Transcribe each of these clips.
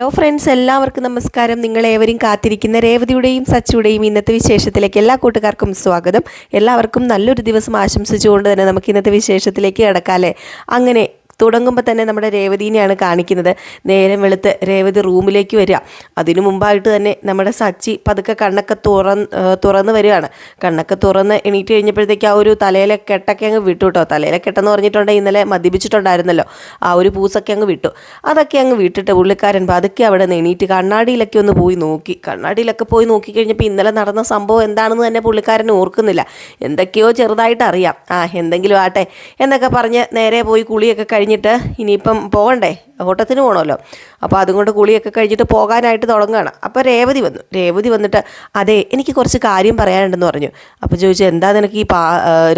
Hello friends എല്ലാവർക്കും നമസ്കാരം. നിങ്ങളേവരും കാത്തിരിക്കുന്ന രേവതിയുടെയും സച്ചിയുടെയും ഇന്നത്തെ വിശേഷത്തിലേക്ക് എല്ലാ കൂട്ടുകാർക്കും സ്വാഗതം. എല്ലാവർക്കും നല്ലൊരു ദിവസം ആശംസിച്ചുകൊണ്ട് തന്നെ നമുക്ക് ഇന്നത്തെ വിശേഷത്തിലേക്ക് കിടക്കാല്ലേ അങ്ങനെ തുടങ്ങുമ്പോൾ തന്നെ നമ്മുടെ രേവതിനെയാണ് കാണിക്കുന്നത്. നേരം വെളുത്ത് രേവതി റൂമിലേക്ക് വരിക. അതിനു മുമ്പായിട്ട് തന്നെ നമ്മുടെ സച്ചി പതുക്കെ കണ്ണൊക്കെ തുറന്ന് തുറന്ന് വരികയാണ്. കണ്ണൊക്കെ തുറന്ന് എണീറ്റ് കഴിഞ്ഞപ്പോഴത്തേക്ക് ആ ഒരു തലയിലെ കെട്ടൊക്കെ അങ്ങ് വിട്ടു കേട്ടോ. തലയിലെ കെട്ടെന്ന് പറഞ്ഞിട്ടുണ്ടെങ്കിൽ ഇന്നലെ മദ്യപിച്ചിട്ടുണ്ടായിരുന്നല്ലോ. ആ ഒരു പൂസൊക്കെ അങ്ങ് വിട്ടു. അതൊക്കെ അങ്ങ് വിട്ടിട്ട് പുള്ളിക്കാരൻ പതുക്കെ അവിടെ നിന്ന് എണീറ്റ് കണ്ണാടിയിലൊക്കെ ഒന്ന് പോയി നോക്കി. കണ്ണാടിയിലൊക്കെ പോയി നോക്കി കഴിഞ്ഞപ്പോൾ ഇന്നലെ നടന്ന സംഭവം എന്താണെന്ന് തന്നെ പുള്ളിക്കാരൻ ഓർക്കുന്നില്ല. എന്തൊക്കെയോ ചെറുതായിട്ട് അറിയാം ആ എന്തെങ്കിലും ആട്ടെ എന്നൊക്കെ പറഞ്ഞ് നേരെ പോയി കുളിയൊക്കെ കഴിഞ്ഞിട്ട് ഇനിയിപ്പം പോകണ്ടേ? ഓട്ടത്തിന് പോകണമല്ലോ അപ്പോൾ അതുകൊണ്ട് കുളിയൊക്കെ കഴിഞ്ഞിട്ട് പോകാനായിട്ട് തുടങ്ങുകയാണ്. അപ്പോൾ രേവതി വന്നു. രേവതി വന്നിട്ട് അതെ എനിക്ക് കുറച്ച് കാര്യം പറയാനുണ്ടെന്ന് പറഞ്ഞു. അപ്പോൾ ചോദിച്ചു എന്താ നിനക്ക് ഈ പാ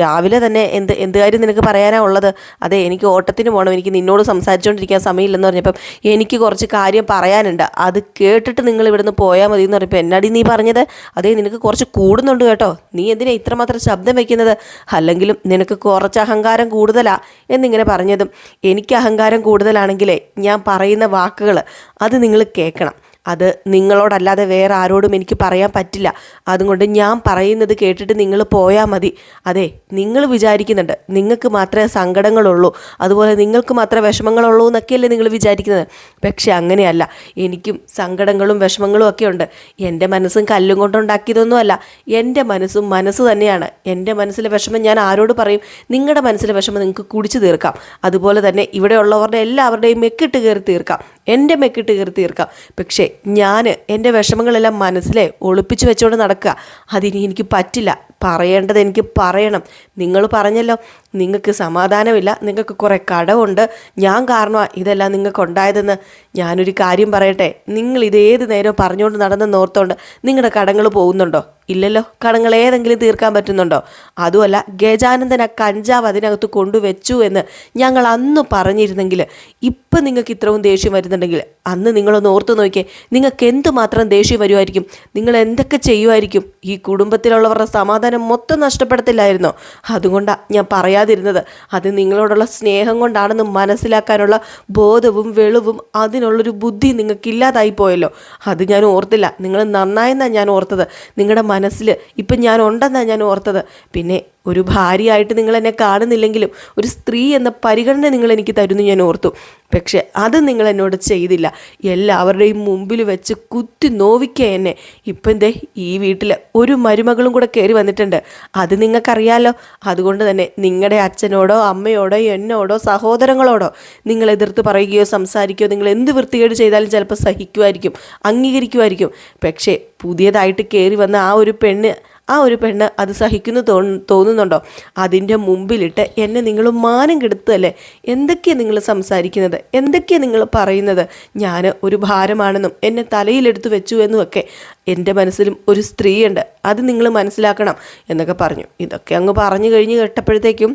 രാവിലെ തന്നെ എന്ത് എന്ത് കാര്യം നിനക്ക് പറയാനാണ് ഉള്ളത്? അതെ എനിക്ക് ഓട്ടത്തിന് പോകണം എനിക്ക് നിന്നോട് സംസാരിച്ചുകൊണ്ടിരിക്കാൻ സമയമില്ലെന്ന് പറഞ്ഞപ്പം എനിക്ക് കുറച്ച് കാര്യം പറയാനുണ്ട്. അത് കേട്ടിട്ട് നിങ്ങൾ ഇവിടുന്ന് പോയാൽ മതി എന്ന് പറഞ്ഞപ്പോൾ എന്നാടി നീ പറഞ്ഞത്? അതെ നിനക്ക് കുറച്ച് കൂടുന്നുണ്ട് കേട്ടോ. നീ എന്തിനാ ഇത്രമാത്രം ശബ്ദം വയ്ക്കുന്നത് അല്ലെങ്കിലും നിനക്ക് കുറച്ച് അഹങ്കാരം കൂടുതലാണ് എന്നിങ്ങനെ പറഞ്ഞതും എനിക്ക് അഹങ്കാരം കൂടുതലാണെങ്കിലേ ഞാൻ പറയുന്ന വാക്കുകൾ അത് നിങ്ങൾ കേൾക്കണം. അത് നിങ്ങളോടല്ലാതെ വേറെ ആരോടും എനിക്ക് പറയാൻ പറ്റില്ല. അതുകൊണ്ട് ഞാൻ പറയുന്നത് കേട്ടിട്ട് നിങ്ങൾ പോയാൽ മതി. അതെ നിങ്ങൾ വിചാരിക്കുന്നുണ്ട് നിങ്ങൾക്ക് മാത്രമേ സങ്കടങ്ങളുള്ളൂ. അതുപോലെ നിങ്ങൾക്ക് മാത്രമേ വിഷമങ്ങളുള്ളൂ എന്നൊക്കെയല്ലേ നിങ്ങൾ വിചാരിക്കുന്നത്. പക്ഷേ അങ്ങനെയല്ല. എനിക്കും സങ്കടങ്ങളും വിഷമങ്ങളും ഒക്കെ ഉണ്ട്. എന്റെ മനസ്സും കല്ലും കൊണ്ടുണ്ടാക്കിയതൊന്നുമല്ല. എന്റെ മനസ്സും മനസ്സ് തന്നെയാണ്. എന്റെ മനസ്സിലെ വിഷമം ഞാൻ ആരോട് പറയും? നിങ്ങളുടെ മനസ്സിലെ വിഷമം നിങ്ങൾക്ക് കുടിച്ചു തീർക്കാം. അതുപോലെ തന്നെ ഇവിടെയുള്ളവരുടെ എല്ലാവരുടെയും മെക്കിട്ട് കയറി തീർക്കാം. എന്റെ മെക്കിട്ട് കയറി തീർക്കാം. പക്ഷേ ഞാൻ എന്റെ വിഷമങ്ങളെല്ലാം മനസ്സിലെ ഒളിപ്പിച്ച് വെച്ചുകൊണ്ട് നടക്കുക. അതിനി എനിക്ക് പറ്റില്ല. പറയേണ്ടത് എനിക്ക് പറയണം. നിങ്ങൾ പറഞ്ഞല്ലോ നിങ്ങൾക്ക് സമാധാനമില്ല നിങ്ങൾക്ക് കുറേ കടമുണ്ട് ഞാൻ കാരണമാണ് ഇതെല്ലാം നിങ്ങൾക്ക് ഉണ്ടായതെന്ന് ഞാനൊരു കാര്യം പറയട്ടെ? നിങ്ങൾ ഇത് ഏത് നേരം പറഞ്ഞുകൊണ്ട് നടന്നെന്ന് ഓർത്തോണ്ട് നിങ്ങളുടെ കടങ്ങൾ പോകുന്നുണ്ടോ? ഇല്ലല്ലോ. കടങ്ങൾ ഏതെങ്കിലും തീർക്കാൻ പറ്റുന്നുണ്ടോ? അതുമല്ല ഗജാനന്ദൻ കഞ്ചാവ് അതിനകത്ത് കൊണ്ടുവച്ചു എന്ന് ഞങ്ങൾ അന്ന് പറഞ്ഞിരുന്നെങ്കിൽ ഇപ്പം നിങ്ങൾക്ക് ഇത്രയും ദേഷ്യം വരുന്നുണ്ടെങ്കിൽ അന്ന് നിങ്ങളൊന്ന് ഓർത്ത് നോക്കിയേ. നിങ്ങൾക്ക് എന്തുമാത്രം ദേഷ്യം വരുമായിരിക്കും? നിങ്ങൾ എന്തൊക്കെ ചെയ്യുമായിരിക്കും? ഈ കുടുംബത്തിലുള്ളവരുടെ സമാധാനം മൊത്തം നഷ്ടപ്പെടത്തില്ലായിരുന്നോ? അതുകൊണ്ടാണ് ഞാൻ പറയാതിരുന്നത്. അത് നിങ്ങളോടുള്ള സ്നേഹം കൊണ്ടാണെന്ന് മനസ്സിലാക്കാനുള്ള ബോധവും വെളിവും അതിനുള്ളൊരു ബുദ്ധി നിങ്ങൾക്ക് ഇല്ലാതായി പോയല്ലോ അത് ഞാൻ ഓർത്തില്ല. നിങ്ങൾ നന്നായെന്നാണ് ഞാൻ ഓർത്തത്. നിങ്ങളുടെ മനസ്സിൽ ഇപ്പം ഞാൻ ഉണ്ടെന്നാണ് ഞാൻ ഓർത്തത്. പിന്നെ ഒരു ഭാര്യയായിട്ട് നിങ്ങൾ എന്നെ കാണുന്നില്ലെങ്കിലും ഒരു സ്ത്രീ എന്ന പരിഗണന നിങ്ങൾ എനിക്ക് തരുന്നു ഞാൻ ഓർത്തു. പക്ഷെ അത് നിങ്ങൾ എന്നോട് ചെയ്തില്ല. എല്ലാവരുടെയും മുമ്പിൽ വെച്ച് കുത്തി നോവിക്കുക എന്നെ. ഇപ്പം എന്തേ ഈ വീട്ടിൽ ഒരു മരുമകളും കൂടെ കയറി വന്നിട്ടുണ്ട്. അത് നിങ്ങൾക്കറിയാലോ. അതുകൊണ്ട് തന്നെ നിങ്ങളുടെ അച്ഛനോടോ അമ്മയോടോ എന്നോടോ സഹോദരങ്ങളോടോ നിങ്ങൾ എതിർത്ത് പറയുകയോ സംസാരിക്കുകയോ നിങ്ങൾ എന്ത് വൃത്തികേട് ചെയ്താലും ചിലപ്പോൾ സഹിക്കുമായിരിക്കും അംഗീകരിക്കുമായിരിക്കും പക്ഷേ പുതിയതായിട്ട് കയറി വന്ന ആ ഒരു പെണ്ണ് ആ ഒരു പെണ്ണ് അത് സഹിക്കുന്നു തോന്നുന്നുണ്ടോ? അതിന്റെ മുമ്പിലിട്ട് എന്നെ നിങ്ങൾ മാനം കെടുത്തല്ലേ എന്തൊക്കെയാണ് നിങ്ങൾ സംസാരിക്കുന്നത്? എന്തൊക്കെയാണ് നിങ്ങൾ പറയുന്നത്? ഞാൻ ഒരു ഭാരമാണെന്നും എന്നെ തലയിലെടുത്ത് വെച്ചു എന്നുമൊക്കെ എന്റെ മനസ്സിലും ഒരു സ്ത്രീയുണ്ട്. അത് നിങ്ങൾ മനസ്സിലാക്കണം എന്നൊക്കെ പറഞ്ഞു. ഇതൊക്കെ അങ്ങ് പറഞ്ഞു കഴിഞ്ഞ് കേട്ടപ്പോഴത്തേക്കും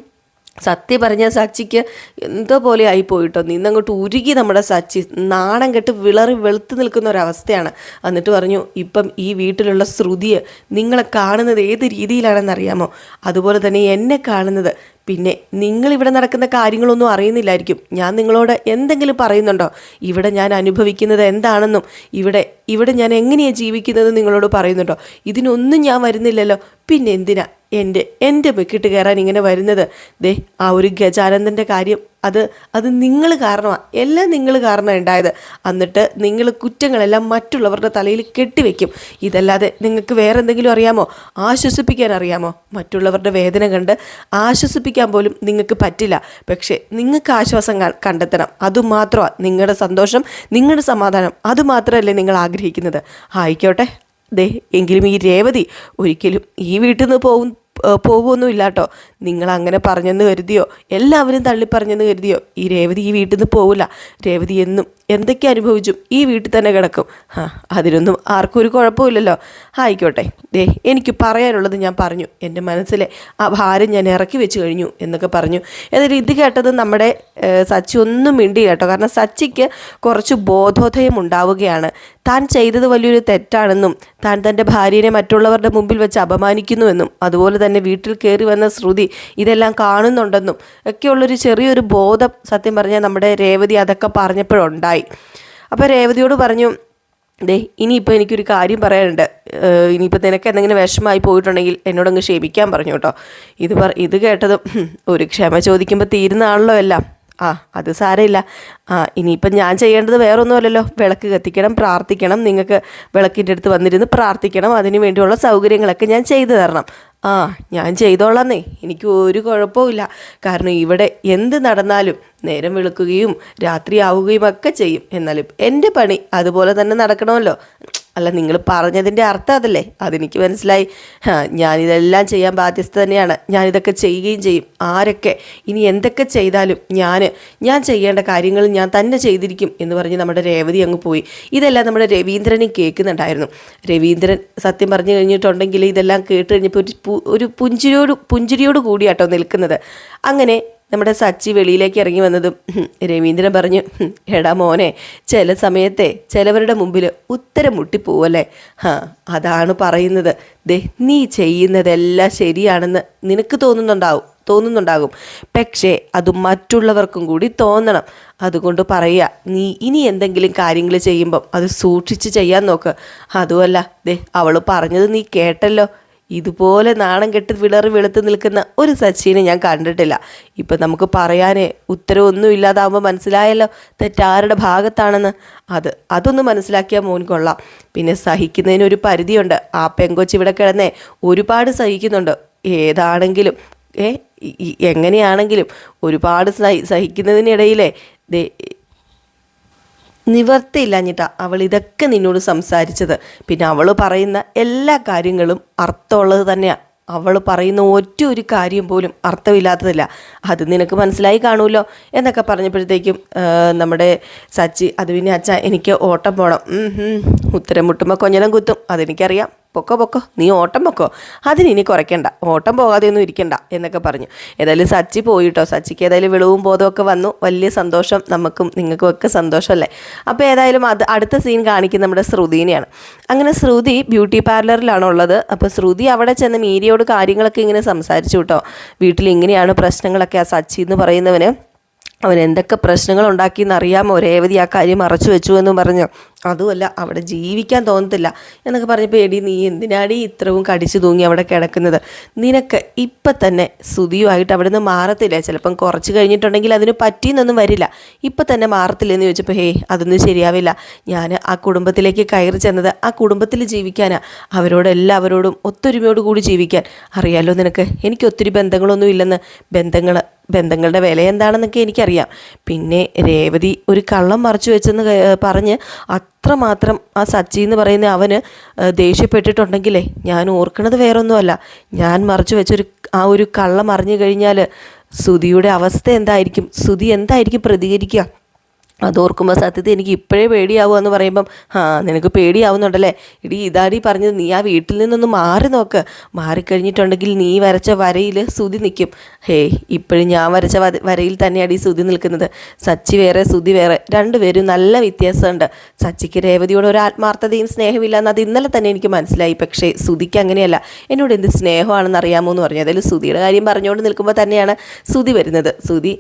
സത്യം പറഞ്ഞ സച്ചിക്ക് എന്തോ പോലെ ആയി ആയിപ്പോയിട്ടോ നിന്നങ്ങോട്ട് ഉരുകി നമ്മുടെ സച്ചി നാണം കെട്ട് വിളറി വെളുത്ത് നിൽക്കുന്ന ഒരവസ്ഥയാണ്. എന്നിട്ട് പറഞ്ഞു ഇപ്പം ഈ വീട്ടിലുള്ള ശ്രുതിയെ നിങ്ങളെ കാണുന്നത് ഏത് രീതിയിലാണെന്ന് അറിയാമോ അതുപോലെ തന്നെ എന്നെ കാണുന്നത് പിന്നെ നിങ്ങൾ ഇവിടെ നടക്കുന്ന കാര്യങ്ങളൊന്നും അറിയുന്നില്ലായിരിക്കും. ഞാൻ നിങ്ങളോട് എന്തെങ്കിലും പറയുന്നുണ്ടോ? ഇവിടെ ഞാൻ അനുഭവിക്കുന്നത് എന്താണെന്നും ഇവിടെ ഇവിടെ ഞാൻ എങ്ങനെയാണ് ജീവിക്കുന്നത് നിങ്ങളോട് പറയുന്നുണ്ടോ? ഇതിനൊന്നും ഞാൻ വരുന്നില്ലല്ലോ. പിന്നെ എന്തിനാ എന്റെ എന്റെ മെക്കിട്ട് കയറാൻ ഇങ്ങനെ വരുന്നത്? ദേ ആ ഒരു ഗജാനന്ദന്റെ കാര്യം അത് അത് നിങ്ങൾ കാരണമാണ് എല്ലാം നിങ്ങൾ കാരണം ഉണ്ടായത് എന്നിട്ട് നിങ്ങൾ കുറ്റങ്ങളെല്ലാം മറ്റുള്ളവരുടെ തലയിൽ കെട്ടിവെക്കും. ഇതല്ലാതെ നിങ്ങൾക്ക് വേറെ എന്തെങ്കിലും അറിയാമോ? ആശ്വസിപ്പിക്കാൻ അറിയാമോ? മറ്റുള്ളവരുടെ വേദന കണ്ട് ആശ്വസിപ്പിക്കാൻ പോലും നിങ്ങൾക്ക് പറ്റില്ല. പക്ഷേ നിങ്ങൾക്ക് ആശ്വാസം കണ്ടെത്തണം. അതുമാത്രമാണ് നിങ്ങളുടെ സന്തോഷം നിങ്ങളുടെ സമാധാനം. അതുമാത്രമല്ലേ നിങ്ങൾ ആഗ്രഹിക്കുന്നത്. ആയിക്കോട്ടെ. ദേ എങ്കിലും ഈ രേവതി ഒരിക്കലും ഈ വീട്ടിൽ നിന്ന് പോകും പോകുമൊന്നുമില്ല കേട്ടോ നിങ്ങൾ അങ്ങനെ പറഞ്ഞെന്ന് കരുതിയോ? എല്ലാവരും തള്ളിപ്പറഞ്ഞെന്ന് കരുതിയോ? ഈ രേവതി ഈ വീട്ടിൽ നിന്ന് പോകില്ല രേവതി എന്നും എന്തൊക്കെ അനുഭവിച്ചും ഈ വീട്ടിൽ തന്നെ കിടക്കും. ആ അതിനൊന്നും ആർക്കും ഒരു കുഴപ്പമില്ലല്ലോ. ആയിക്കോട്ടെ. ദേ എനിക്ക് പറയാനുള്ളത് ഞാൻ പറഞ്ഞു. എന്റെ മനസ്സിലെ ആ ഭാരം ഞാൻ ഇറക്കി വെച്ച് കഴിഞ്ഞു എന്നൊക്കെ പറഞ്ഞു. എന്നിട്ട് ഇത് കേട്ടത് നമ്മുടെ സച്ചി ഒന്നും മിണ്ടി കേട്ടോ. കാരണം സച്ചിക്ക് കുറച്ച് ബോധോദയം ഉണ്ടാവുകയാണ്. താൻ ചെയ്തത് വലിയൊരു തെറ്റാണെന്നും താൻ തന്റെ ഭാര്യനെ മറ്റുള്ളവരുടെ മുമ്പിൽ വെച്ച് അപമാനിക്കുന്നുവെന്നും അതുപോലെ തന്നെ വീട്ടിൽ കയറി വന്ന ശ്രുതി ഇതെല്ലാം കാണുന്നുണ്ടെന്നും ഒക്കെയുള്ളൊരു ചെറിയൊരു ബോധം സത്യം പറഞ്ഞാൽ നമ്മുടെ രേവതി അതൊക്കെ പറഞ്ഞപ്പോഴുണ്ടായി. അപ്പോൾ രേവതിയോട് പറഞ്ഞു ദേ ഇനിയിപ്പോൾ എനിക്കൊരു കാര്യം പറയാനുണ്ട്. ഇനിയിപ്പോൾ നിനക്ക് എന്തെങ്കിലും വിഷമമായി പോയിട്ടുണ്ടെങ്കിൽ എന്നോടങ്ങ് ക്ഷമിക്കാൻ പറഞ്ഞു കേട്ടോ. ഇത് പറ ഇത് കേട്ടതും ഒരു ക്ഷമ ചോദിക്കുമ്പോൾ തീരുന്നതാണല്ലോ എല്ലാം. ആ അത് സാരമില്ല. ആ ഇനിയിപ്പം ഞാൻ ചെയ്യേണ്ടത് വേറൊന്നുമല്ലല്ലോ. വിളക്ക് കത്തിക്കണം പ്രാർത്ഥിക്കണം. നിങ്ങൾക്ക് വിളക്കിന്റെ അടുത്ത് വന്നിരുന്ന് പ്രാർത്ഥിക്കണം. അതിന് വേണ്ടിയുള്ള സൗകര്യങ്ങളൊക്കെ ഞാൻ ചെയ്തു തരണം. ആ ഞാൻ ചെയ്തോളാന്നേ. എനിക്ക് ഒരു കുഴപ്പമില്ല കാരണം ഇവിടെ എന്ത് നടന്നാലും നേരം വെളുക്കുകയും രാത്രിയാവുകയും ഒക്കെ ചെയ്യും. എന്നാലും എന്റെ പണി അതുപോലെ തന്നെ നടക്കണമല്ലോ. അല്ല നിങ്ങൾ പറഞ്ഞതിന്റെ അർത്ഥം അതല്ലേ? അതെനിക്ക് മനസ്സിലായി. ഞാനിതെല്ലാം ചെയ്യാൻ ബാധ്യസ്ഥ തന്നെയാണ്. ഞാനിതൊക്കെ ചെയ്യുകയും ചെയ്യും. ആരൊക്കെ? ഇനി എന്തൊക്കെ ചെയ്താലും ഞാൻ ഞാൻ ചെയ്യേണ്ട കാര്യങ്ങൾ ഞാൻ തന്നെ ചെയ്തിരിക്കും എന്ന് പറഞ്ഞ് നമ്മുടെ രേവതി അങ്ങ് പോയി. ഇതെല്ലാം നമ്മുടെ രവീന്ദ്രനും കേൾക്കുന്നുണ്ടായിരുന്നു. രവീന്ദ്രൻ സത്യം പറഞ്ഞു കഴിഞ്ഞിട്ടുണ്ടെങ്കിൽ ഇതെല്ലാം കേട്ട് കഴിഞ്ഞപ്പോൾ ഒരു ഒരു പുഞ്ചിരിയോട് പുഞ്ചിരിയോട് കൂടിയാട്ടോ നിൽക്കുന്നത്. അങ്ങനെ നമ്മുടെ സച്ചി വെളിയിലേക്ക് ഇറങ്ങി വന്നതും രവീന്ദ്രൻ പറഞ്ഞു "ഹും, എടാ മോനെ ചില സമയത്തെ ചിലവരുടെ മുമ്പിൽ ഉത്തരം മുട്ടിപ്പോവല്ലേ? ഹാ അതാണ് പറയുന്നത്. ദേ നീ ചെയ്യുന്നതെല്ലാം ശരിയാണെന്ന് നിനക്ക് തോന്നുന്നുണ്ടാവും തോന്നുന്നുണ്ടാകും. പക്ഷേ അത് മറ്റുള്ളവർക്കും കൂടി തോന്നണം. അതുകൊണ്ട് പറയുക നീ ഇനി എന്തെങ്കിലും കാര്യങ്ങൾ ചെയ്യുമ്പം അത് സൂക്ഷിച്ച് ചെയ്യാൻ നോക്ക്. അതുമല്ല ദേ അവൾ പറഞ്ഞത് നീ കേട്ടല്ലോ. ഇതുപോലെ നാണം കെട്ട് വിളറി വെളുത്ത് നിൽക്കുന്ന ഒരു സച്ചിനെ ഞാൻ കണ്ടിട്ടില്ല. ഇപ്പം നമുക്ക് പറയാനേ ഉത്തരവൊന്നും ഇല്ലാതാവുമ്പോൾ മനസ്സിലായല്ലോ തെറ്റാരുടെ ഭാഗത്താണെന്ന്. അത് അതൊന്ന് മനസ്സിലാക്കിയാൽ മോൻ കൊള്ളാം. പിന്നെ സഹിക്കുന്നതിന് ഒരു പരിധിയുണ്ട്. ആ പെങ്കൊച്ച് ഇവിടെ കിടന്നേ ഒരുപാട് സഹിക്കുന്നുണ്ട്. ഏതാണെങ്കിലും ഏ എങ്ങനെയാണെങ്കിലും ഒരുപാട് സഹി സഹിക്കുന്നതിനിടയിലേ നിവർത്തിയില്ലാഞ്ഞിട്ടാ അവൾ ഇതൊക്കെ നിന്നോട് സംസാരിച്ചത്. പിന്നെ അവൾ പറയുന്ന എല്ലാ കാര്യങ്ങളും അർത്ഥമുള്ളത് തന്നെയാണ് അവൾ പറയുന്ന ഒറ്റ ഒരു കാര്യം പോലും അർത്ഥമില്ലാത്തതല്ല. അത് നിനക്ക് മനസ്സിലായി കാണുമല്ലോ എന്നൊക്കെ പറഞ്ഞപ്പോഴത്തേക്കും നമ്മുടെ സച്ചി അത് പിന്നെ അച്ഛ എനിക്ക് ഓട്ടം പോകണം. ഉത്തരം മുട്ടുമ്പോൾ കൊഞ്ഞനം കുത്തും. അതെനിക്കറിയാം. പൊക്കോ പൊക്കോ നീ ഓട്ടം പൊക്കോ. അതിന് ഇനി കുറയ്ക്കണ്ട. ഓട്ടം പോകാതെയൊന്നും ഇരിക്കണ്ട എന്നൊക്കെ പറഞ്ഞു. ഏതായാലും സച്ചി പോയിട്ടോ. സച്ചിക്ക് ഏതായാലും വിളവും ബോധമൊക്കെ വന്നു. വലിയ സന്തോഷം നമുക്കും നിങ്ങൾക്കും ഒക്കെ സന്തോഷമല്ലേ? അപ്പോൾ ഏതായാലും അത് അടുത്ത സീൻ കാണിക്കുന്ന നമ്മുടെ ശ്രുതിനെയാണ്. അങ്ങനെ ശ്രുതി ബ്യൂട്ടി പാർലറിലാണ് ഉള്ളത് അപ്പോൾ ശ്രുതി അവിടെ ചെന്ന് മീരിയോട് കാര്യങ്ങളൊക്കെ ഇങ്ങനെ സംസാരിച്ചു കേട്ടോ. വീട്ടിൽ ഇങ്ങനെയാണ് പ്രശ്നങ്ങളൊക്കെ ആ സച്ചി എന്ന് പറയുന്നവന്. അവൻ എന്തൊക്കെ പ്രശ്നങ്ങൾ ഉണ്ടാക്കിയെന്നറിയാമോ രേവതി ആ കാര്യം മറച്ചു വെച്ചു എന്ന് പറഞ്ഞു. അതുമല്ല അവിടെ ജീവിക്കാൻ തോന്നത്തില്ല എന്നൊക്കെ പറഞ്ഞപ്പോൾ എടി നീ എന്തിനാടി ഇത്രയും കടിച്ചു തൂങ്ങി അവിടെ കിടക്കുന്നത്? നിനക്ക് ഇപ്പം തന്നെ സുതിയുമായിട്ട് അവിടെ നിന്ന് മാറത്തില്ല? ചിലപ്പം കുറച്ച് കഴിഞ്ഞിട്ടുണ്ടെങ്കിൽ അതിന് പറ്റിയെന്നൊന്നും വരില്ല. ഇപ്പം തന്നെ മാറത്തില്ലെന്ന് ചോദിച്ചപ്പോൾ ഹേ അതൊന്നും ശരിയാവില്ല. ഞാൻ ആ കുടുംബത്തിലേക്ക് കയറി ചെന്നത് ആ കുടുംബത്തിൽ ജീവിക്കാനാണ് അവരോട് എല്ലാവരോടും ഒത്തൊരുമയോട് കൂടി ജീവിക്കാൻ. അറിയാലോ നിനക്ക് എനിക്ക് ഒത്തിരി ബന്ധങ്ങളൊന്നും ഇല്ലെന്ന്. ബന്ധങ്ങൾ ബന്ധങ്ങളുടെ വില എന്താണെന്നൊക്കെ എനിക്കറിയാം. പിന്നെ രേവതി ഒരു കള്ളം മറച്ചു വെച്ചെന്ന് പറഞ്ഞ് അത്രമാത്രം ആ സച്ചി എന്ന് പറയുന്ന അവന് ദേഷ്യപ്പെട്ടിട്ടുണ്ടെങ്കിലേ ഞാൻ ഓർക്കുന്നത് വേറൊന്നുമല്ല. ഞാൻ മറച്ചു വെച്ചൊരു ആ ഒരു കള്ളം അറിഞ്ഞു കഴിഞ്ഞാൽ സുതിയുടെ അവസ്ഥ എന്തായിരിക്കും? സുതി എന്തായിരിക്കും പ്രതികരിക്കുക? അതോർക്കുമ്പോൾ സത്യത്തിൽ എനിക്ക് ഇപ്പോഴേ പേടിയാവുക എന്ന് പറയുമ്പം ആ നിനക്ക് പേടിയാവുന്നുണ്ടല്ലേ? ഇടി ഇതാടി പറഞ്ഞത് നീ ആ വീട്ടിൽ നിന്നൊന്ന് മാറി നോക്ക്. മാറിക്കഴിഞ്ഞിട്ടുണ്ടെങ്കിൽ നീ വരച്ച വരയിൽ സുതി നിൽക്കും ഹേ ഇപ്പോഴും ഞാൻ വരച്ച വര- വരയിൽ തന്നെയാണ് ഈ സുതി നിൽക്കുന്നത്. സച്ചി വേറെ സുതി വേറെ. രണ്ടുപേരും നല്ല വ്യത്യാസമുണ്ട്. സച്ചിക്ക് രേവതിയോട് ഒരു ആത്മാർത്ഥതയും സ്നേഹമില്ല എന്നത് ഇന്നലെ തന്നെ എനിക്ക് മനസ്സിലായി. പക്ഷേ സുതിക്ക് അങ്ങനെയല്ല. എന്നോട് എന്ത് സ്നേഹമാണെന്ന് അറിയാമോ എന്ന് പറഞ്ഞു. അതായത് സുതിയുടെ കാര്യം പറഞ്ഞുകൊണ്ട് നിൽക്കുമ്പോൾ തന്നെയാണ് സുതി വരുന്നത്. സുതി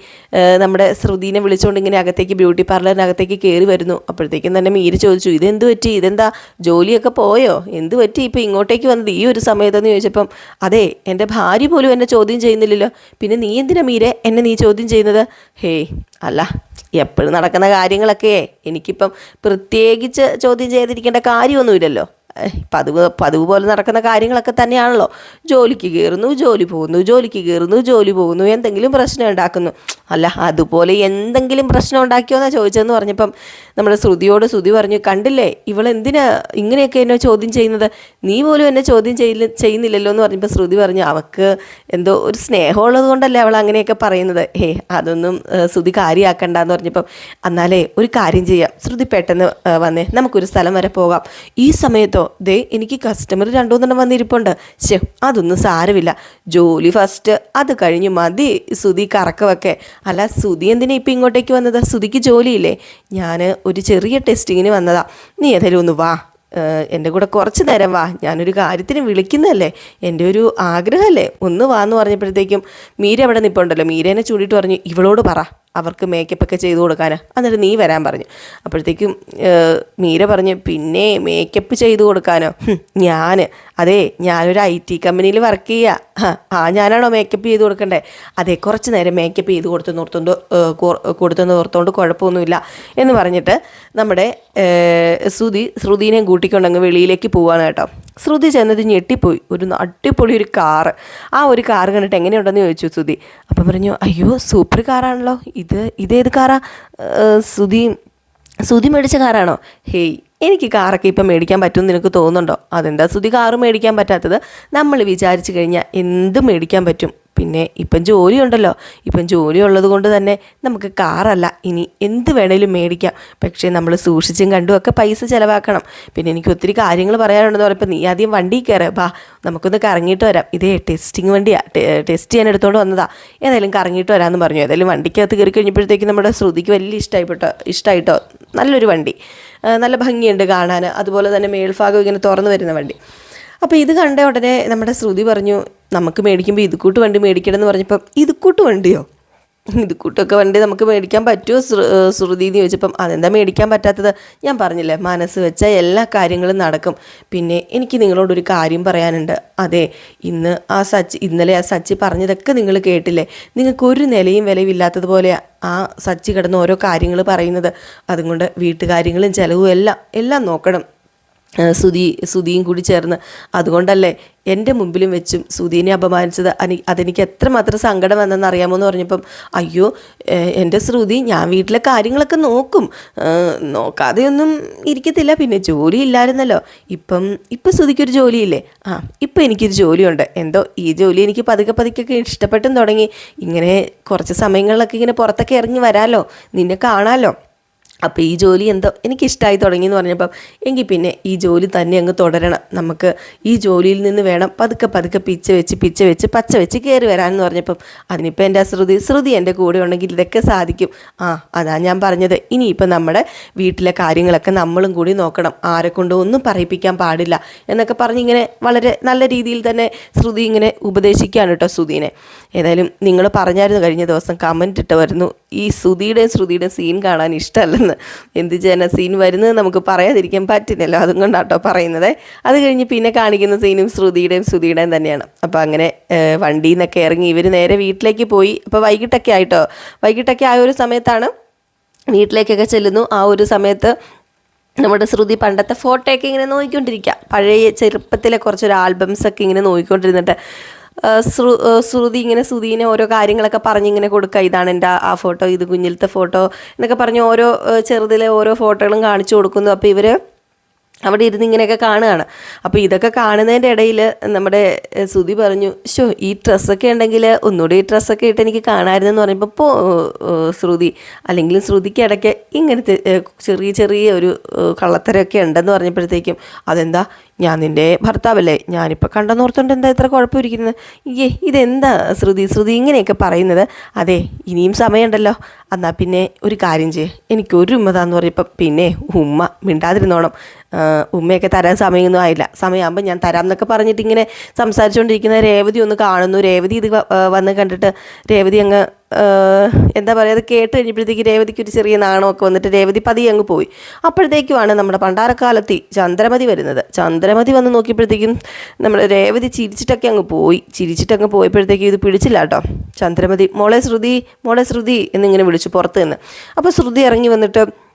നമ്മുടെ ശ്രുതിനെ വിളിച്ചുകൊണ്ട് ഇങ്ങനെ അകത്തേക്ക് ബ്യൂട്ടി പാർലറിനകത്തേക്ക് കയറി വരുന്നു. അപ്പോഴത്തേക്കും തന്നെ മീര് ചോദിച്ചു ഇതെന്ത് പറ്റി? ഇതെന്താ? ജോലിയൊക്കെ പോയോ? എന്ത് പറ്റി ഇപ്പം ഇങ്ങോട്ടേക്ക് വന്നത്? ഈ ഒരു സമയത്തെന്ന് ചോദിച്ചപ്പം അതെ എന്റെ ഭാര്യ പോലും എന്നെ ചോദ്യം ചെയ്യുന്നില്ലല്ലോ. പിന്നെ നീ എന്തിനാ മീരെ എന്നെ നീ ചോദ്യം ചെയ്യുന്നത്? ഹേയ് അല്ല എപ്പോഴും നടക്കുന്ന കാര്യങ്ങളൊക്കെ എനിക്കിപ്പം പ്രത്യേകിച്ച് ചോദ്യം ചെയ്തിരിക്കേണ്ട കാര്യമൊന്നുമില്ലല്ലോ. പതിവ് പതിവ് പോലെ നടക്കുന്ന കാര്യങ്ങളൊക്കെ തന്നെയാണല്ലോ. ജോലിക്ക് കയറുന്നു ജോലി പോകുന്നു ജോലിക്ക് കയറുന്നു ജോലി പോകുന്നു എന്തെങ്കിലും പ്രശ്നം ഉണ്ടാക്കുന്നു. അല്ല അതുപോലെ എന്തെങ്കിലും പ്രശ്നം ഉണ്ടാക്കിയോ ഉണ്ടാക്കിയോന്നാ ചോദിച്ചതെന്ന് പറഞ്ഞപ്പം നമ്മുടെ ശ്രുതിയോട് ശ്രുതി പറഞ്ഞു കണ്ടില്ലേ ഇവളെന്തിനാ ഇങ്ങനെയൊക്കെ എന്നെ ചോദ്യം ചെയ്യുന്നത്? നീ പോലും എന്നെ ചോദ്യം ചെയ്യില്ല ചെയ്യുന്നില്ലല്ലോ എന്ന് പറഞ്ഞപ്പോൾ ശ്രുതി പറഞ്ഞു അവൾക്ക് എന്തോ ഒരു സ്നേഹമുള്ളത് കൊണ്ടല്ലേ അവൾ അങ്ങനെയൊക്കെ പറയുന്നത്. ഏ അതൊന്നും ശ്രുതി ശ്രുതി കാര്യമാക്കണ്ടെന്ന് പറഞ്ഞപ്പം എന്നാലേ ഒരു കാര്യം ചെയ്യാം. ശ്രുതി പെട്ടെന്ന് വന്നേ നമുക്കൊരു സ്ഥലം വരെ പോകാം. ഈ സമയത്തോ ദേ എനിക്ക് കസ്റ്റമർ രണ്ടുമൂന്നെണ്ണം വന്നിരിപ്പുണ്ട്. ശേ അതൊന്നും സാരമില്ല. ജോലി ഫസ്റ്റ് അത് കഴിഞ്ഞ് മതി സുതി കറക്കമൊക്കെ അല്ല സുതി എന്തിനാ ഇപ്പം ഇങ്ങോട്ടേക്ക് വന്നത്? സുതിക്ക് ജോലിയില്ലേ? ഞാൻ ഒരു ചെറിയ ടെസ്റ്റിങ്ങിന് വന്നതാ. നീ ഏതായാലും ഒന്ന് വാ. എന്റെ കൂടെ കുറച്ച് നേരം വാ. ഞാനൊരു കാര്യത്തിന് വിളിക്കുന്നതല്ലേ. എന്റെ ഒരു ആഗ്രഹമല്ലേ. ഒന്ന് വാ എന്ന് പറഞ്ഞപ്പോഴത്തേക്കും മീര അവിടെ നിൽപ്പുണ്ടല്ലോ മീരേനെ ചൂടിയിട്ട് പറഞ്ഞു ഇവളോട് പറ. അവർക്ക് മേക്കപ്പ് ഒക്കെ ചെയ്ത് കൊടുക്കാനാ. എന്നിട്ട് നീ വരാൻ പറഞ്ഞു. അപ്പോഴത്തേക്കും മീര പറഞ്ഞു പിന്നെ മേക്കപ്പ് ചെയ്ത് കൊടുക്കാനോ? ഞാൻ അതെ ഞാനൊരു ഐ ടി കമ്പനിയിൽ വർക്ക് ചെയ്യുക ആ ഞാനാണോ മേക്കപ്പ് ചെയ്ത് കൊടുക്കണ്ടേ? അതെ കുറച്ച് നേരം മേക്കപ്പ് ചെയ്ത് കൊടുത്ത് നിർത്തുകൊണ്ട് കൊടുത്തുനിന്ന് നിർത്തുകൊണ്ട് കുഴപ്പമൊന്നുമില്ല. എന്ന് പറഞ്ഞിട്ട് നമ്മുടെ ശ്രുതി ശ്രുതിനെയും കൂട്ടിക്കൊണ്ടങ്ങ് വെളിയിലേക്ക് പോവാണ് കേട്ടോ. ശ്രുതി ചെന്നത് ഞെട്ടിപ്പോയി. ഒരു അടിപൊളി ഒരു കാറ്. ആ ഒരു കാർ കണ്ടിട്ട് എങ്ങനെയുണ്ടെന്ന് ചോദിച്ചു ശ്രുതി. അപ്പം പറഞ്ഞു അയ്യോ സൂപ്പർ കാറാണല്ലോ ഇത് ഇതേത് കാറാ ശ്രുതി ശ്രുതി മേടിച്ച കാറാണോ ഹേയ് എനിക്ക് കാറൊക്കെ ഇപ്പം മേടിക്കാൻ പറ്റുമെന്ന് നിനക്ക് തോന്നുന്നുണ്ടോ? അതെന്താ സുതി കാറ് മേടിക്കാൻ പറ്റാത്തത്? നമ്മൾ വിചാരിച്ചു കഴിഞ്ഞാൽ എന്ത് മേടിക്കാൻ പറ്റും? പിന്നെ ഇപ്പം ജോലിയുണ്ടല്ലോ. ഇപ്പം ജോലി ഉള്ളത് കൊണ്ട് തന്നെ നമുക്ക് കാറല്ല. ഇനി എന്ത് വേണേലും മേടിക്കാം. പക്ഷേ നമ്മൾ സൂക്ഷിച്ചും കണ്ടും ഒക്കെ പൈസ ചിലവാക്കണം. പിന്നെ എനിക്ക് ഒത്തിരി കാര്യങ്ങൾ പറയാനുണ്ടെന്ന് പറയുമ്പോൾ നീ ആദ്യം വണ്ടി കയറുക ബാ നമുക്കൊന്ന് കറങ്ങിയിട്ട് വരാം. ഇതേ ടെസ്റ്റിംഗ് വണ്ടിയാണ് ടെസ്റ്റ് ചെയ്യാൻ എടുത്തുകൊണ്ട് വന്നതാ. ഏതായാലും കറങ്ങിയിട്ട് വരാമെന്ന് പറഞ്ഞു. ഏതായാലും വണ്ടിക്കകത്ത് കയറി കഴിഞ്ഞപ്പോഴത്തേക്ക് നമ്മുടെ ശ്രുതിക്ക് വലിയ ഇഷ്ടമായിപ്പെട്ടോ ഇഷ്ടമായിട്ടോ നല്ലൊരു വണ്ടി. നല്ല ഭംഗിയുണ്ട് കാണാൻ. അതുപോലെ തന്നെ മേൽഭാഗം ഇങ്ങനെ തുറന്നു വരുന്ന വണ്ടി. അപ്പോൾ ഇത് കണ്ട ഉടനെ നമ്മുടെ ശ്രുതി പറഞ്ഞു നമുക്ക് മേടിക്കുമ്പോൾ ഇതുക്കൂട്ട് വണ്ടി മേടിക്കണം എന്ന് പറഞ്ഞപ്പോൾ ഇതുക്കൂട്ട് വണ്ടിയോ? ഇതുകൂട്ടൊക്കെ വണ്ടി നമുക്ക് മേടിക്കാൻ പറ്റുമോ? ശ്രുതി എന്ന് ചോദിച്ചപ്പം അതെന്താ മേടിക്കാൻ പറ്റാത്തത്? ഞാൻ പറഞ്ഞില്ലേ മനസ്സ് വെച്ചാൽ എല്ലാ കാര്യങ്ങളും നടക്കും. പിന്നെ എനിക്ക് നിങ്ങളോടൊരു കാര്യം പറയാനുണ്ട്. അതെ ഇന്ന് ആ സച്ചി ഇന്നലെ ആ സച്ചി പറഞ്ഞതൊക്കെ നിങ്ങൾ കേട്ടില്ലേ? നിങ്ങൾക്ക് ഒരു നിലയും വിലയില്ലാത്തതുപോലെ ആ സച്ചി കിടന്ന് ഓരോ കാര്യങ്ങൾ പറയുന്നത്. അതുകൊണ്ട് വീട്ടുകാര്യങ്ങളും ചിലവും എല്ലാം എല്ലാം നോക്കണം. സുധി സുധിയും കൂടി ചേർന്ന്. അതുകൊണ്ടല്ലേ എന്റെ മുമ്പിലും വെച്ചും സുധീനെ അപമാനിച്ചത് അനി അതെനിക്ക് എത്രമാത്രം സങ്കടം വന്നെന്ന് അറിയാമോ എന്ന് പറഞ്ഞപ്പം അയ്യോ എന്റെ ശ്രുതി ഞാൻ വീട്ടിലെ കാര്യങ്ങളൊക്കെ നോക്കും. നോക്കാതെയൊന്നും ഇരിക്കത്തില്ല പിന്നെ ജോലി ഇല്ലായിരുന്നല്ലോ. ഇപ്പം ഇപ്പം ശ്രുതിക്കൊരു ജോലിയില്ലേ? ആ ഇപ്പം എനിക്കൊരു ജോലിയുണ്ട്. എന്തോ ഈ ജോലി എനിക്ക് പതുക്കെ പതുക്കെ ഇഷ്ടപ്പെട്ടും തുടങ്ങി. ഇങ്ങനെ കുറച്ച് സമയങ്ങളിലൊക്കെ ഇങ്ങനെ പുറത്തൊക്കെ ഇറങ്ങി വരാമല്ലോ നിന്നെ കാണാമല്ലോ അപ്പോൾ ഈ ജോലി എന്തോ എനിക്കിഷ്ടമായി തുടങ്ങി എന്ന് പറഞ്ഞപ്പം എങ്കിൽ പിന്നെ ഈ ജോലി തന്നെ അങ്ങ് തുടരണം. നമുക്ക് ഈ ജോലിയിൽ നിന്ന് വേണം പതുക്കെ പതുക്കെ പിച്ച വെച്ച് പിച്ച വെച്ച് പച്ച വെച്ച് കയറി വരാമെന്ന് പറഞ്ഞപ്പം അതിനിപ്പോൾ എന്റെ ശ്രുതി ശ്രുതി എന്റെ കൂടെ ഉണ്ടെങ്കിൽ ഇതൊക്കെ സാധിക്കും. ആ അതാ ഞാൻ പറഞ്ഞത്. ഇനിയിപ്പോൾ നമ്മുടെ വീട്ടിലെ കാര്യങ്ങളൊക്കെ നമ്മളും കൂടി നോക്കണം. ആരെക്കൊണ്ടും ഒന്നും പറയിപ്പിക്കാൻ പാടില്ല എന്നൊക്കെ പറഞ്ഞ് ഇങ്ങനെ വളരെ നല്ല രീതിയിൽ തന്നെ ശ്രുതി ഇങ്ങനെ ഉപദേശിക്കുകയാണ് കേട്ടോ ശ്രുതിനെ. ഏതായാലും നിങ്ങൾ പറഞ്ഞായിരുന്നു കഴിഞ്ഞ ദിവസം കമന്റ് ഇട്ട് വരുന്നു ഈ ശ്രുതിയുടെയും ശ്രുതിയുടെയും സീൻ കാണാൻ ഇഷ്ടമല്ലെന്ന്. എന്ത് ചെയ്യാനാ സീൻ വരുന്നത് നമുക്ക് പറയാതിരിക്കാൻ പറ്റില്ലല്ലോ അതും കൊണ്ടാട്ടോ പറയുന്നത്. അത് കഴിഞ്ഞ് പിന്നെ കാണിക്കുന്ന സീനും ശ്രുതിയുടെയും ശ്രുതിയുടെയും തന്നെയാണ്. അപ്പോൾ അങ്ങനെ വണ്ടിയിൽ നിന്നൊക്കെ ഇറങ്ങി ഇവർ നേരെ വീട്ടിലേക്ക് പോയി. അപ്പോൾ വൈകിട്ടൊക്കെ ആയിട്ടോ? വൈകിട്ടൊക്കെ ആയ ഒരു സമയത്താണ് വീട്ടിലേക്കൊക്കെ ചെല്ലുന്നു. ആ ഒരു സമയത്ത് നമ്മുടെ ശ്രുതി പണ്ടത്തെ ഫോട്ടോയൊക്കെ ഇങ്ങനെ നോക്കിക്കൊണ്ടിരിക്കുക. പഴയ ചെറുപ്പത്തിലെ കുറച്ചൊരു ആൽബംസൊക്കെ ഇങ്ങനെ നോക്കിക്കൊണ്ടിരുന്നിട്ട് ശ്രുതി ഇങ്ങനെ ശ്രുതിനെ ഓരോ കാര്യങ്ങളൊക്കെ പറഞ്ഞ് ഇങ്ങനെ കൊടുക്കുക. ഇതാണ് എന്റെ ആ ഫോട്ടോ ഇത് കുഞ്ഞിലത്തെ ഫോട്ടോ എന്നൊക്കെ പറഞ്ഞ് ഓരോ ചെറുതിലെ ഓരോ ഫോട്ടോകളും കാണിച്ചു കൊടുക്കുന്നു. അപ്പോൾ ഇവർ അവിടെ ഇരുന്ന് ഇങ്ങനെയൊക്കെ കാണുകയാണ്. അപ്പോൾ ഇതൊക്കെ കാണുന്നതിന്റെ ഇടയിൽ നമ്മുടെ സുതി പറഞ്ഞു ഷോ ഈ ഡ്രസ്സൊക്കെ ഉണ്ടെങ്കിൽ ഒന്നുകൂടി ഈ ഡ്രസ്സൊക്കെ ഇട്ട് എനിക്ക് കാണാമായിരുന്നെന്ന് പറയുമ്പോൾ ഇപ്പോൾ ശ്രുതി അല്ലെങ്കിൽ ശ്രുതിക്ക് ഇടയ്ക്ക് ഇങ്ങനത്തെ ചെറിയ ചെറിയ ഒരു കള്ളത്തരമൊക്കെ ഉണ്ടെന്ന് പറഞ്ഞപ്പോഴത്തേക്കും അതെന്താ? ഞാൻ നിന്റെ ഭർത്താവല്ലേ? ഞാനിപ്പോൾ കണ്ടെന്നോർത്തുകൊണ്ട് എന്താ ഇത്ര കുഴപ്പമിരിക്കുന്നത്? ഏ ഇതെന്താ ശ്രുതി? ശ്രുതി ഇങ്ങനെയൊക്കെ പറയുന്നത്. അതെ ഇനിയും സമയമുണ്ടല്ലോ. എന്നാൽ പിന്നെ ഒരു കാര്യം ചെയ്യേ. എനിക്ക് ഒരു ഉമ്മ താന്ന് പറഞ്ഞപ്പോൾ പിന്നെ ഉമ്മ മിണ്ടാതിരുന്നോണം. ഉമ്മയൊക്കെ തരാൻ സമയമൊന്നും ആയില്ല. സമയമാകുമ്പോൾ ഞാൻ തരാം എന്നൊക്കെ പറഞ്ഞിട്ട് ഇങ്ങനെ സംസാരിച്ചുകൊണ്ടിരിക്കുന്ന രേവതി ഒന്ന് കാണുന്നു. രേവതി ഇത് വന്ന് കണ്ടിട്ട് രേവതി അങ്ങ് എന്താ പറയുക അത് കേട്ട് കഴിഞ്ഞപ്പോഴത്തേക്ക് രേവതിക്ക് ഒരു ചെറിയ നാണമൊക്കെ വന്നിട്ട് രേവതി പതിയെ അങ്ങ് പോയി. അപ്പോഴത്തേക്കുമാണ് നമ്മുടെ പണ്ടാരക്കാലത്ത് ചന്ദ്രമതി വരുന്നത്. ചന്ദ്രമതി വന്ന് നോക്കിയപ്പോഴത്തേക്കും നമ്മുടെ രേവതി ചിരിച്ചിട്ടൊക്കെ അങ്ങ് പോയി. ചിരിച്ചിട്ടങ്ങ് പോയപ്പോഴത്തേക്കും ഇത് പിടിച്ചില്ല കേട്ടോ. ചന്ദ്രമതി മോളെ ശ്രുതി മോളെ ശ്രുതി എന്നിങ്ങനെ വിളിച്ചു പുറത്ത് നിന്ന്. അപ്പോൾ ശ്രുതി ഇറങ്ങി വന്നിട്ട്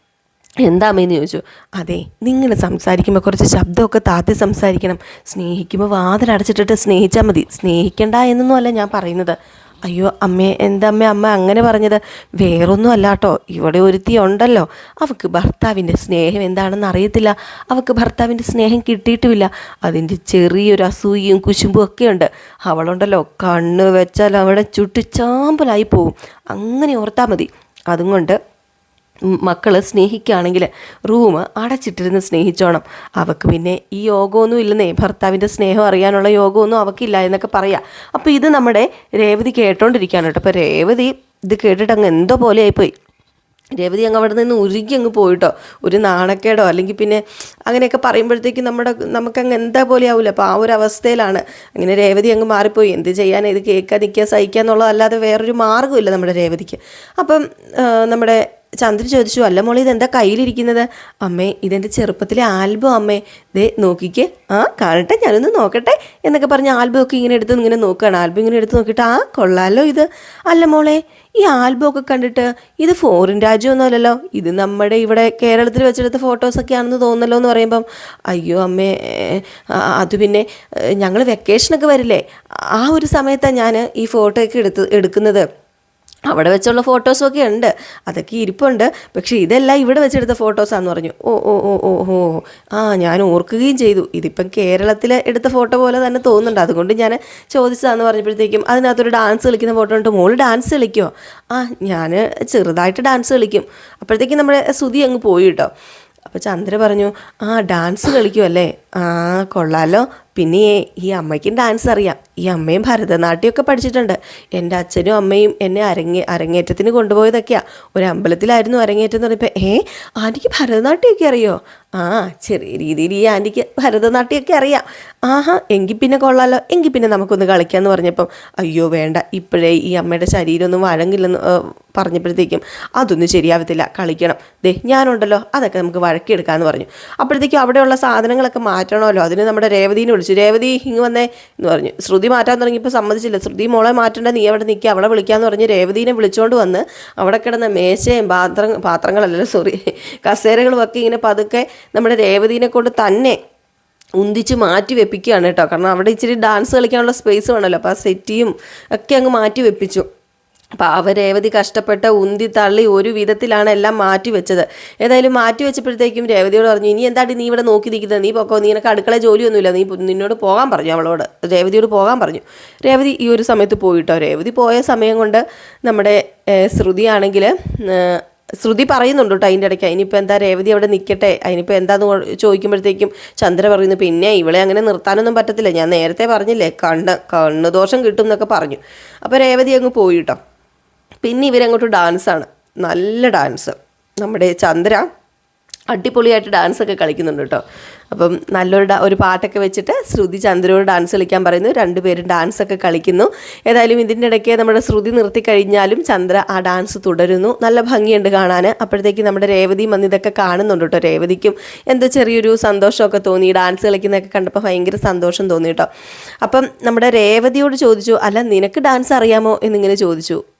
എന്താ അമ്മയെന്ന് ചോദിച്ചു. അതെ നിങ്ങൾ സംസാരിക്കുമ്പോൾ കുറച്ച് ശബ്ദമൊക്കെ താത്തി സംസാരിക്കണം. സ്നേഹിക്കുമ്പോൾ വാതിലടച്ചിട്ടിട്ട് സ്നേഹിച്ചാൽ മതി. സ്നേഹിക്കണ്ട എന്നൊന്നും അല്ല ഞാൻ പറയുന്നത്. അയ്യോ അമ്മേ എന്താ അമ്മ? അമ്മ അങ്ങനെ പറഞ്ഞത്. വേറൊന്നും അല്ല കേട്ടോ. ഇവിടെ ഒരുത്തി ഉണ്ടല്ലോ. അവൾക്ക് ഭർത്താവിന്റെ സ്നേഹം എന്താണെന്ന് അറിയത്തില്ല. അവൾക്ക് ഭർത്താവിന്റെ സ്നേഹം കിട്ടിയിട്ടുമില്ല. അതിന്റെ ചെറിയൊരു അസൂയയും കുശുമ്പും ഒക്കെ ഉണ്ട്. അവളുണ്ടല്ലോ കണ്ണ് വെച്ചാൽ അവിടെ ചുട്ടിച്ചാമ്പലായി പോവും. അങ്ങനെ ഓർത്താൽ മതി. അതുകൊണ്ട് മക്കൾ സ്നേഹിക്കുകയാണെങ്കിൽ റൂം അടച്ചിട്ടിരുന്ന് സ്നേഹിച്ചോണം. അവക്ക് പിന്നെ ഈ യോഗമൊന്നും ഇല്ലെന്നേ. ഭർത്താവിന്റെ സ്നേഹം അറിയാനുള്ള യോഗമൊന്നും അവൾക്കില്ല എന്നൊക്കെ പറയാം. അപ്പോൾ ഇത് നമ്മുടെ രേവതി കേട്ടോണ്ടിരിക്കുകയാണ് കേട്ടോ. അപ്പോൾ രേവതി ഇത് കേട്ടിട്ട് അങ്ങ് എന്തോ പോലെ ആയിപ്പോയി. രേവതി അങ്ങ് അവിടെ നിന്ന് ഉരുകി അങ്ങ് പോയിട്ടോ. ഒരു നാണക്കേടോ അല്ലെങ്കിൽ പിന്നെ അങ്ങനെയൊക്കെ പറയുമ്പോഴത്തേക്കും നമ്മുടെ നമുക്കങ്ങ് എന്താ പോലെ ആവില്ല അപ്പോൾ ആ ഒരു അവസ്ഥയിലാണ്. അങ്ങനെ രേവതി അങ്ങ് മാറിപ്പോയി. എന്ത് ചെയ്യാൻ ഇത് കേൾക്കാൻ നിൽക്കുക സഹിക്കുക എന്നുള്ളതല്ലാതെ വേറൊരു മാർഗമില്ല നമ്മുടെ രേവതിക്ക്. അപ്പം നമ്മുടെ ചന്ദ്രൻ ചോദിച്ചു അല്ല മോളെ ഇതെന്താ കയ്യിലിരിക്കുന്നത്? അമ്മേ ഇതെന്റെ ചെറുപ്പത്തിലെ ആൽബം അമ്മേ. ദേ നോക്കിക്കേ ആ കാണട്ടെ ഞാനൊന്ന് നോക്കട്ടെ എന്നൊക്കെ പറഞ്ഞ് ആൽബം ഒക്കെ ഇങ്ങനെ എടുത്ത് ഇങ്ങനെ നോക്കുകയാണ്. ആൽബം ഇങ്ങനെ എടുത്ത് നോക്കിയിട്ട് ആ കൊള്ളാലോ ഇത്. അല്ല മോളെ ഈ ആൽബം ഒക്കെ കണ്ടിട്ട് ഇത് ഫോറിൻ രാജ്യമൊന്നുമല്ലല്ലോ ഇത് നമ്മുടെ ഇവിടെ കേരളത്തിൽ വെച്ചെടുത്ത ഫോട്ടോസൊക്കെ ആണെന്ന് തോന്നല്ലോ എന്ന് പറയുമ്പം അയ്യോ അമ്മേ അത് പിന്നെ ഞങ്ങൾ വെക്കേഷനൊക്കെ വരില്ലേ ആ ഒരു സമയത്താണ് ഞാൻ ഈ ഫോട്ടോ ഒക്കെ എടുത്ത് എടുക്കുന്നത്. അവിടെ വെച്ചുള്ള ഫോട്ടോസൊക്കെ ഉണ്ട്. അതൊക്കെ ഇരിപ്പുണ്ട്. പക്ഷേ ഇതെല്ലാം ഇവിടെ വെച്ചെടുത്ത ഫോട്ടോസാന്ന് പറഞ്ഞു. ഓ ഓ ഓ ഓ ഓ. ആ ഞാൻ ഓർക്കുകയും ചെയ്തു. ഇതിപ്പം കേരളത്തിൽ എടുത്ത ഫോട്ടോ പോലെ തന്നെ തോന്നുന്നുണ്ട്. അതുകൊണ്ട് ഞാൻ ചോദിച്ചതാന്ന് പറഞ്ഞപ്പോഴത്തേക്കും അതിനകത്തൊരു ഡാൻസ് കളിക്കുന്ന ഫോട്ടോ ഉണ്ട്. മോൾ ഡാൻസ് കളിക്കുമോ ആ ഞാൻ ചെറുതായിട്ട് ഡാൻസ് കളിക്കും. അപ്പോഴത്തേക്കും നമ്മുടെ സുതി അങ്ങ് പോയി കേട്ടോ. അപ്പോൾ ചന്ദ്ര പറഞ്ഞു ആ ഡാൻസ് കളിക്കുമല്ലേ ആ കൊള്ളാലോ. പിന്നെ ഈ അമ്മയ്ക്കും ഡാൻസ് അറിയാം. ഈ അമ്മയും ഭരതനാട്യമൊക്കെ പഠിച്ചിട്ടുണ്ട്. എന്റെ അച്ഛനും അമ്മയും എന്നെ അരങ്ങേ അരങ്ങേറ്റത്തിന് കൊണ്ടുപോയതൊക്കെയാണ് ഒരു അമ്പലത്തിലായിരുന്നു അരങ്ങേറ്റം എന്ന് പറയുമ്പോൾ ഏ ആന്റിക്ക് ഭരതനാട്യമൊക്കെ അറിയോ? ആ ചെറിയ രീതിയിൽ ഈ ആന്റിക്ക് ഭരതനാട്യമൊക്കെ അറിയാം. ആഹാ എങ്കിൽ പിന്നെ കൊള്ളാലോ. എങ്കിൽ പിന്നെ നമുക്കൊന്ന് കളിക്കാമെന്ന് പറഞ്ഞപ്പം അയ്യോ വേണ്ട. ഇപ്പോഴേ ഈ അമ്മയുടെ ശരീരമൊന്നും വഴങ്ങില്ലെന്ന് പറഞ്ഞപ്പോഴത്തേക്കും അതൊന്നും ശരിയാവത്തില്ല. കളിക്കണം. ദേ ഞാനുണ്ടല്ലോ. അതൊക്കെ നമുക്ക് വഴക്കിയെടുക്കാമെന്ന് പറഞ്ഞു. അപ്പോഴത്തേക്കും അവിടെയുള്ള സാധനങ്ങളൊക്കെ മാറ്റണമല്ലോ. അതിന് നമ്മുടെ രേവതിനെ വിളിച്ചു. രേവതി ഇങ്ങ് വന്നേ എന്ന് പറഞ്ഞു. ശ്രുതി മാറ്റാൻ തുടങ്ങിയപ്പോൾ സമ്മതിച്ചില്ല. ശ്രുതി മോളെ മാറ്റേണ്ട. നീ അവിടെ നിൽക്കുക അവളെ വിളിക്കാമെന്ന് പറഞ്ഞ് രേവതിനെ വിളിച്ചുകൊണ്ട് വന്ന് അവിടെ കിടന്ന മേശയും പാത്രം പാത്രങ്ങളല്ലല്ലോ സോറി കസേരകളും ഒക്കെ ഇങ്ങനെ പതുക്കെ നമ്മുടെ രേവതിനെ കൊണ്ട് തന്നെ ഉന്തിച്ച് മാറ്റി വെപ്പിക്കുകയാണ് കേട്ടോ. കാരണം അവിടെ ഇച്ചിരി ഡാൻസ് കളിക്കാനുള്ള സ്പേസ് വേണമല്ലോ. അപ്പോൾ ആ സെറ്റിയും ഒക്കെ അങ്ങ് മാറ്റി വെപ്പിച്ചു. അപ്പോൾ അവ രേവതി കഷ്ടപ്പെട്ട ഉന്തി തള്ളി ഒരു വിധത്തിലാണ് എല്ലാം മാറ്റി വെച്ചത്. ഏതായാലും മാറ്റി വെച്ചപ്പോഴത്തേക്കും രേവതിയോട് പറഞ്ഞു ഇനി എന്താണ് നീ ഇവിടെ നോക്കി നിൽക്കുന്നത്? നീ പൊക്കോ നീ നിനക്ക് അടുക്കള ജോലിയൊന്നുമില്ല. നീ നിന്നോട് പോകാൻ പറഞ്ഞു അവളോട്. രേവതിയോട് പോകാൻ പറഞ്ഞു. രേവതി ഈ ഒരു സമയത്ത് പോയിട്ടോ രേവതി പോയ സമയം കൊണ്ട് നമ്മുടെ ശ്രുതിയാണെങ്കിൽ ശ്രുതി പറയുന്നുണ്ട് കേട്ടോ അതിന്റെ ഇടയ്ക്ക് അതിനിപ്പോൾ എന്താ രേവതി അവിടെ നിൽക്കട്ടെ അതിനിപ്പോൾ എന്താന്ന് ചോദിക്കുമ്പോഴത്തേക്കും ചന്ദ്ര പറയുന്നു പിന്നെ ഇവളെ അങ്ങനെ നിർത്താനൊന്നും പറ്റത്തില്ല. ഞാൻ നേരത്തെ പറഞ്ഞില്ലേ കണ്ണ് കണ്ണ് ദോഷം കിട്ടും എന്നൊക്കെ പറഞ്ഞു. അപ്പോൾ രേവതി അങ്ങ് പോയി കേട്ടോ പിന്നെ ഇവരങ്ങോട്ട് ഡാൻസാണ്. നല്ല ഡാൻസ്. നമ്മുടെ ചന്ദ്ര അടിപൊളിയായിട്ട് ഡാൻസ് ഒക്കെ കളിക്കുന്നുണ്ട് കേട്ടോ അപ്പം നല്ലൊരു ഒരു പാട്ടൊക്കെ വെച്ചിട്ട് ശ്രുതി ചന്ദ്രയോട് ഡാൻസ് കളിക്കാൻ പറയുന്നു. രണ്ടുപേരും ഡാൻസ് ഒക്കെ കളിക്കുന്നു. ഏതായാലും ഇതിന്റെ ഇടയ്ക്ക് നമ്മുടെ ശ്രുതി നിർത്തി കഴിഞ്ഞാലും ചന്ദ്ര ആ ഡാൻസ് തുടരുന്നു. നല്ല ഭംഗിയുണ്ട് കാണാൻ അപ്പോഴത്തേക്ക് നമ്മുടെ രേവതി വന്ന് ഇതൊക്കെ കാണുന്നുണ്ട് കേട്ടോ രേവതിക്കും എന്തോ ചെറിയൊരു സന്തോഷമൊക്കെ തോന്നി. ഡാൻസ് കളിക്കുന്നതൊക്കെ കണ്ടപ്പോൾ ഭയങ്കര സന്തോഷം തോന്നി കേട്ടോ അപ്പം നമ്മുടെ രേവതിയോട് ചോദിച്ചു അല്ല നിനക്ക് ഡാൻസ് അറിയാമോ? എന്നിങ്ങനെ ചോദിച്ചു.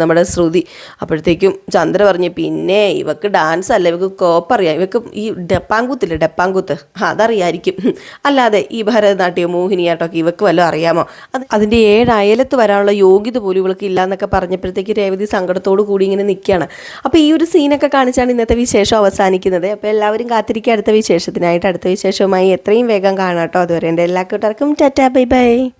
നമ്മുടെ ശ്രുതി. അപ്പോഴത്തേക്കും ചന്ദ്ര പറഞ്ഞു പിന്നെ ഇവക്ക് ഡാൻസ് അല്ല ഇവക്ക് കോപ്പ് അറിയാം. ഇവക്ക് ഈ ഡപ്പാങ്കൂത്തില്ലേ ഡപ്പാങ്കൂത്ത്? അതറിയായിരിക്കും. അല്ലാതെ ഈ ഭരതനാട്യം മോഹിനിയാട്ടമൊക്കെ ഇവക്ക് വല്ലതും അറിയാമോ? അത് അതിന്റെ ഏഴ് അയലത്ത് വരാനുള്ള യോഗ്യത പോലും ഇവൾക്ക് ഇല്ല എന്നൊക്കെ പറഞ്ഞപ്പോഴത്തേക്ക് രേവതി സങ്കടത്തോടു കൂടി ഇങ്ങനെ നിൽക്കുകയാണ് അപ്പോൾ ഈ ഒരു സീനൊക്കെ കാണിച്ചാണ് ഇന്നത്തെ വിശേഷം അവസാനിക്കുന്നത്. അപ്പോൾ എല്ലാവരും കാത്തിരിക്കുക. അടുത്ത വിശേഷത്തിനായിട്ട് അടുത്ത വിശേഷവുമായി എത്രയും വേഗം കാണാം കേട്ടോ. അതുവരെ എന്റെ എല്ലാ കൂട്ടർക്കും ടാറ്റാ ബൈ ബൈ.